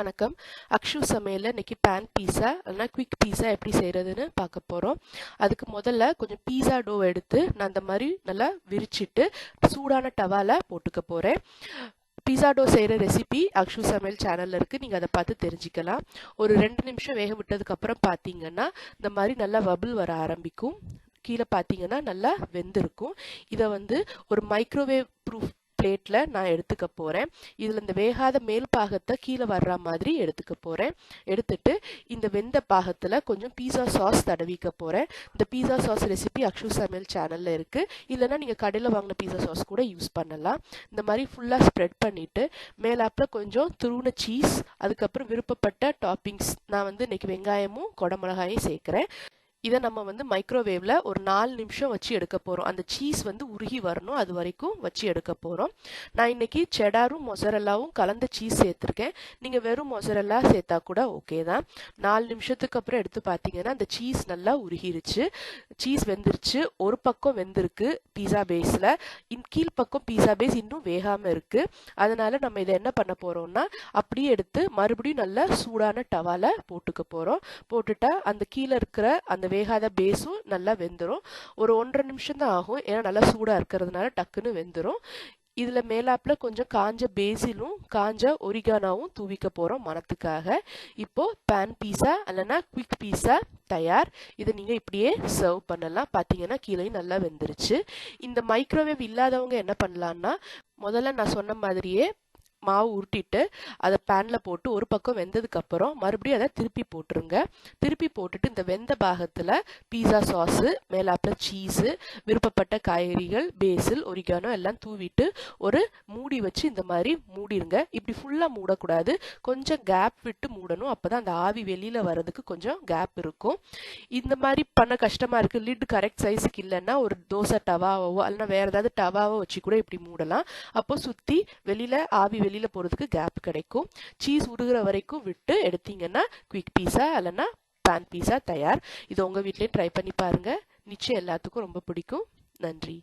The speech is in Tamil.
வணக்கம். அக்ஷு சமையலில் இன்னைக்கு பேன் பீஸா இல்லைனா குவிக் பீஸா எப்படி செய்கிறதுன்னு பார்க்க போகிறோம் அதுக்கு முதல்ல கொஞ்சம் பீஸா டோ எடுத்து நான் அந்த மாதிரி நல்லா விரிச்சிட்டு சூடான டவால போட்டுக்க போகிறேன் பீஸா டோ செய்கிற ரெசிபி அக்ஷு சமையல் சேனலில் இருக்குது நீங்கள் அதை பார்த்து தெரிஞ்சுக்கலாம். ஒரு ரெண்டு நிமிஷம் வேக விட்டதுக்கப்புறம் பார்த்தீங்கன்னா இந்த மாதிரி நல்லா வபிள் வர ஆரம்பிக்கும். கீழே பார்த்தீங்கன்னா நல்லா வெந்திருக்கும். இதை வந்து ஒரு மைக்ரோவேவ் ப்ரூஃப் பிளேட்டில் நான் எடுத்துக்க போகிறேன் இதில் இந்த வேகாத மேல் பாகத்தை கீழே வர்ற மாதிரி எடுத்துக்க போகிறேன் எடுத்துட்டு இந்த வெந்த பாகத்தில் கொஞ்சம் பீஸா சாஸ் தடவிக்க போகிறேன் இந்த பீஸா சாஸ் ரெசிபி அக்ஷு சமையல் சேனலில் இருக்குது இல்லைன்னா நீங்கள் கடையில் வாங்கின பீஸா சாஸ் கூட யூஸ் பண்ணலாம். இந்த மாதிரி ஃபுல்லாக ஸ்ப்ரெட் பண்ணிவிட்டு மேலாப்பில் கொஞ்சம் துருண சீஸ் அதுக்கப்புறம் விருப்பப்பட்ட டாப்பிங்ஸ் நான் வந்து இன்னைக்கு வெங்காயமும் குடமிளகாயும் சேர்க்குறேன். இதை நம்ம வந்து மைக்ரோவேவில் ஒரு நாலு நிமிஷம் வச்சு எடுக்க போகிறோம் அந்த சீஸ் வந்து உருகி வரணும். அது வரைக்கும் வச்சு எடுக்க போகிறோம் நான் இன்னைக்கு செடாரும் மொசரல்லாவும் கலந்த சீஸ் சேர்த்துருக்கேன். நீங்கள் வெறும் மொசரல்லா சேர்த்தா கூட ஓகே தான். நாலு நிமிஷத்துக்கு அப்புறம் எடுத்து பார்த்தீங்கன்னா அந்த சீஸ் நல்லா உருகிருச்சு. சீஸ் வெந்துருச்சு ஒரு பக்கம் வெந்திருக்கு பீஸா பேஸில் இன் கீழ்ப்பக்கம் பீஸா பேஸ் இன்னும் வேகாமல் இருக்குது அதனால் நம்ம இதை என்ன பண்ண போகிறோம்னா அப்படியே எடுத்து மறுபடியும் நல்லா சூடான டவால போட்டுக்க போகிறோம் போட்டுட்டா அந்த கீழே இருக்கிற அந்த வேகாத பேஸும் நல்லா வெந்துடும் ஒரு ஒன்றரை நிமிஷம் தான் ஆகும். ஏன்னா நல்லா சூடாக இருக்கிறதுனால டக்குன்னு வெந்துடும் இதில் மேலாப்பில் கொஞ்சம் காஞ்ச பேசிலும் காஞ்ச ஒரிகானாவும் தூவிக்க போகிறோம் மனத்துக்காக இப்போது பேன் பீஸா இல்லைன்னா குவிக் பீஸா தயார். இதை நீங்கள் இப்படியே சர்வ் பண்ணலாம். பார்த்தீங்கன்னா கீழே நல்லா வெந்துருச்சு. இந்த மைக்ரோவேவ் இல்லாதவங்க என்ன பண்ணலான்னா முதல்ல நான் சொன்ன மாதிரியே மாவு உருட்டிட்டு அதை பேனில் போட்டு ஒரு பக்கம் வெந்ததுக்கப்புறம் மறுபடியும் அதை திருப்பி போட்டுருங்க. திருப்பி போட்டுட்டு இந்த வெந்த பாகத்தில் பீஸா சாஸு மேலாப்பில் சீஸு விருப்பப்பட்ட காய்கறிகள் பேசில் ஒரிகானோ எல்லாம் தூவிட்டு ஒரு மூடி வச்சு இந்த மாதிரி மூடிருங்க. இப்படி ஃபுல்லாக மூடக்கூடாது. கொஞ்சம் கேப் விட்டு மூடணும். அப்போ தான் அந்த ஆவி வெளியில் வர்றதுக்கு கொஞ்சம் கேப் இருக்கும். இந்த மாதிரி பண்ண கஷ்டமாக இருக்குது லிட் கரெக்ட் சைஸுக்கு இல்லைன்னா ஒரு தோசை டவாவோ இல்லைன்னா வேறு ஏதாவது டவாவோ வச்சு கூட இப்படி மூடலாம். அப்போ சுற்றி வெளியில் ஆவி வெளியில் வெளியில் போகிறதுக்கு கேப் கிடைக்கும். சீஸ் உருகிற வரைக்கும் விட்டு எடுத்தீங்கன்னா குவிக் பீஸா இல்லைன்னா பேன் பீஸா தயார். இது உங்கள் வீட்லேயும் ட்ரை பண்ணி பாருங்கள் நிச்சயம் எல்லாத்துக்கும் ரொம்ப பிடிக்கும். நன்றி.